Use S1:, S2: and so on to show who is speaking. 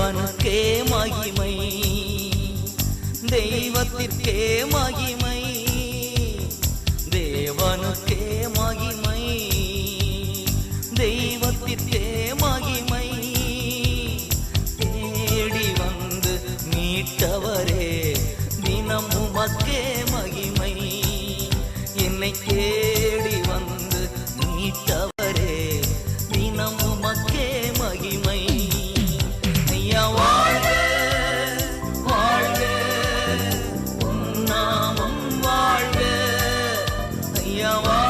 S1: தேவனுக்கே மகிமை. தெய்வத்திற்கே மகிமை. தேவனுக்கே மகிமை. தெய்வத்திற்கே மகிமை. தேடி வந்து மீட்டவரே தினம் உமக்கே மகிமை. என்னை கே know